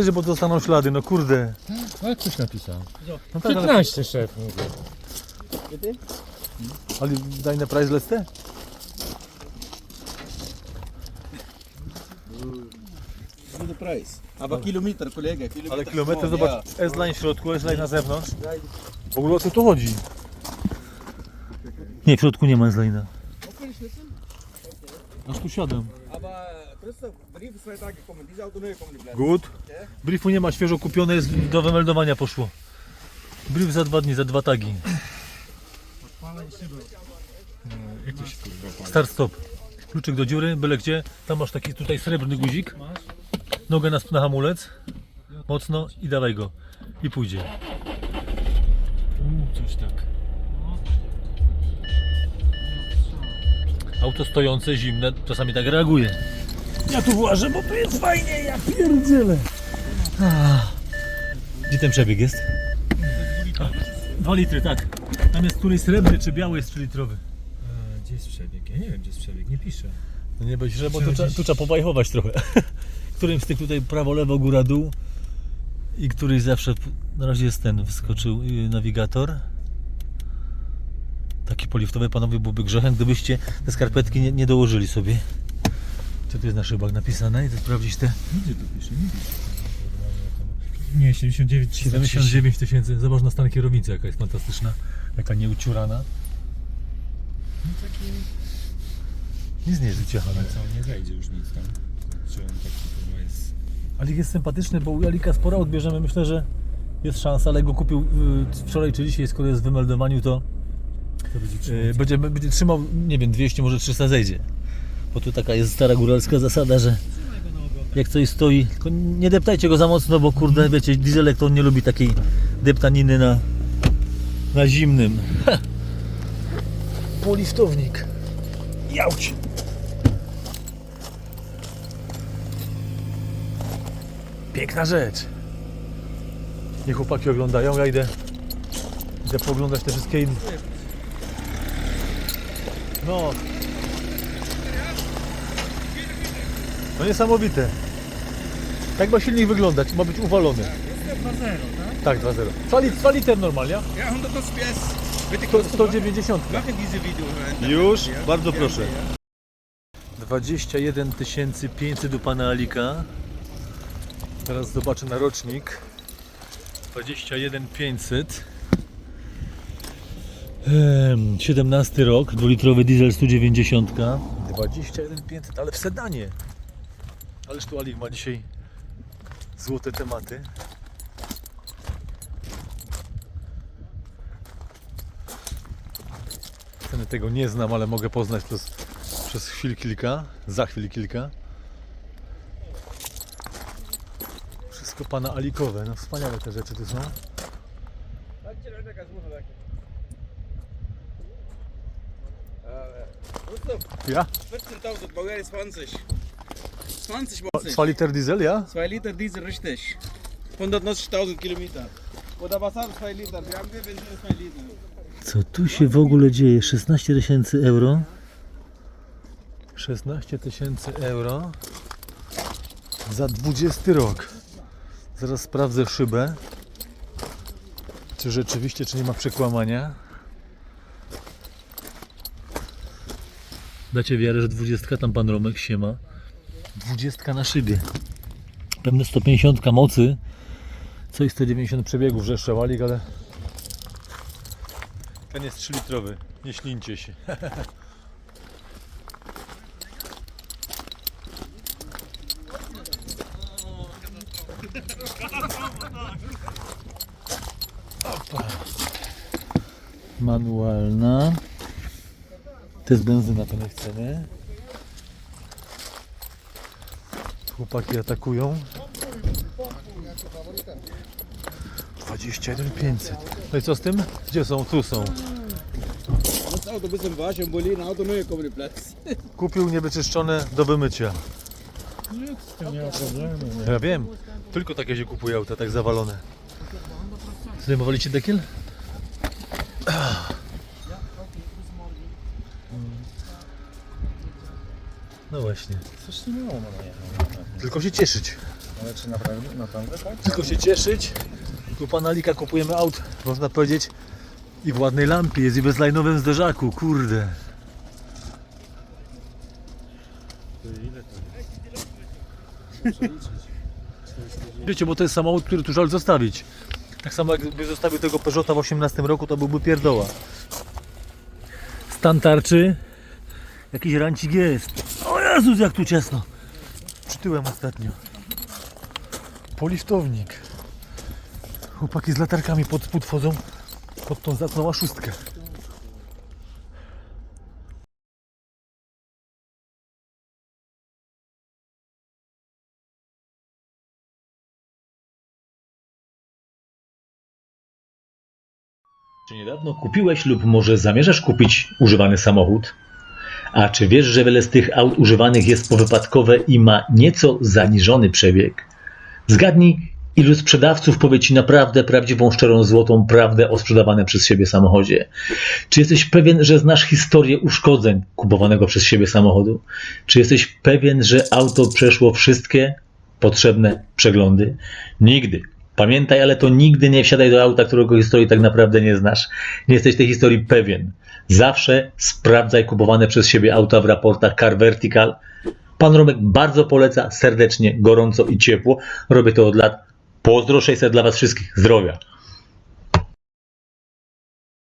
Że bo dostaną ślady, no kurde. No jak ktoś napisał? No tak, ale, 15 szef mówię. ale daj na price listę? The price. Aber Kilometer, kolega, kilometer. Ale kilometr, zobacz, S-line w środku, S-line na zewnątrz. W ogóle o co tu chodzi? Nie, w środku nie ma S-line'a. Aż tu siadam. Brief ist zwei Tage gekommen. Diese Auto neu kommen die Plätze. Good. Briefu nie ma, świeżo kupione, jest do wymeldowania poszło. Brief za dwa dni, za dwa tagi. Jak to się Start stop. Kluczyk do dziury, byle gdzie. Tam masz taki tutaj srebrny guzik. Nogę na, na hamulec. Mocno i dawaj go. I pójdzie. Uuu, coś tak. Auto stojące, zimne, czasami tak reaguje. Ja tu włażę, bo tu jest fajnie, ja pierdzielę. Ah. Gdzie ten przebieg jest? Dwa litry, tak. Tam jest któryś srebrny czy biały jest 3 litrowy. A, gdzie jest przebieg? Ja nie wiem, gdzie jest przebieg, nie pisze. No nie bądź, że bo tu, trzeba- tu trzeba pobajchować trochę. Którym z tych tutaj prawo, lewo, góra, dół i któryś zawsze, na razie jest ten, wyskoczył y, nawigator. Taki poliftowy panowie byłby grzechem, gdybyście te skarpetki nie, nie dołożyli sobie. Co tu jest na szybach napisane? I to sprawdzić te Gdzie to pisze? Nie. Nie, 79 79 tysięcy. Zobacz na stan kierownicy, jaka jest fantastyczna, jaka nieuciurana. No taki... Nic nie jest wyciechane. Ale co, nie zejdzie już nic tam. Czy on taki jest... Alik jest sympatyczny, bo u Alika sporo odbierzemy. Myślę, że jest szansa, ale go kupił y, wczoraj czy dzisiaj, skoro jest w wymeldowaniu, to To będzie y, będzie, będzie trzymał, nie wiem, 200, może 300 zejdzie. Bo tu taka jest stara góralska zasada, że jak coś stoi, tylko nie deptajcie go za mocno, bo kurde, wiecie, dieselek to on nie lubi takiej deptaniny na, na zimnym. Poliftownik. Jauć! Piękna rzecz. Niech chłopaki oglądają, ja idę, idę pooglądać te wszystkie inne. No. No niesamowite. Jak ma silnik wyglądać? Ma być uwalony. Tak, 2.0. 2 lit- 2 liter normalnie. Ja, 100 SPS. Bitte To Christoph, 190. machen diese Video. hören. Już? Bardzo proszę. ja. 21 500 u pana Alika. Teraz zobaczę na rocznik. 21 500. Em, 17 rok, dwulitrowy diesel 190. 21 500, ale w sedanie. Ależ tu Alik ma dzisiaj złote tematy. Ceny tego nie znam, ale mogę poznać przez, przez chwil kilka, za chwil kilka. Wszystko pana Alikowe, no wspaniałe te rzeczy tu są. Ja? 14.000, Baujahr 20. 20 20. 2 liter diesel, ja? 2 Liter Diesel, richtig. 190.000 Kilometer. Oder Wasser 2 Liter. Wir haben wir Benzin 2 Liter. Co tu się w ogóle dzieje? 16 tysięcy euro. 16 tysięcy euro za 20 rok. Zaraz sprawdzę szybę. Czy rzeczywiście, czy nie ma przekłamania. Dacie wiarę, że 20 tam pan Romek się ma. 20 na szybie. Pewne 150 mocy. Coś 190 przebiegów wrzeszczałalik, ale ten jest 3 litrowy. Nie ślincie się. Opa. Manualna. To jest benzyna, to nie chcemy. Chłopaki atakują. 21 500. No i co z tym? Gdzie są? Tu są. Das Auto ein bisschen waschen, Bolin, Auto neu kommen die Platz. Kupił niewyczyszczone do wymycia. Nie, z tym nie ma problemu. Ja wiem. Tylko takie się kupuje auta, tak zawalone. Zdejmowaliście dekiel? No właśnie. Coś nie miało na jechać. Tylko się cieszyć. Ale czy naprawdę, naprawdę tak? Tylko się cieszyć. Tu pana Lika kupujemy aut, można powiedzieć. I w ładnej lampie jest i w bezlajnowym zderzaku, kurde. Wiecie, bo to jest samochód, który tu żal zostawić. Tak samo jakby zostawił tego Peugeota w 18 roku, to byłby pierdoła. Stan tarczy. Jakiś rancik jest. O Jezus, jak tu ciasno. Przytyłem ostatnio. Poliftownik. Chłopaki z latarkami pod spód wchodzą pod tą zacną aszustkę. Czy niedawno kupiłeś lub może zamierzasz kupić używany samochód? A czy wiesz, że wiele z tych aut używanych jest powypadkowe i ma nieco zaniżony przebieg? Zgadnij, ilu sprzedawców powie Ci naprawdę prawdziwą, szczerą, złotą prawdę o sprzedawanym przez siebie samochodzie? Czy jesteś pewien, że znasz historię uszkodzeń kupowanego przez siebie samochodu? Czy jesteś pewien, że auto przeszło wszystkie potrzebne przeglądy? Nigdy. Pamiętaj, ale to nigdy nie wsiadaj do auta, którego historii tak naprawdę nie znasz. Nie jesteś tej historii pewien. Zawsze sprawdzaj kupowane przez siebie auta w raportach Car Vertical. Pan Romek bardzo poleca serdecznie, gorąco i ciepło. Robię to od lat. Pozdro 600 dla Was wszystkich. Zdrowia.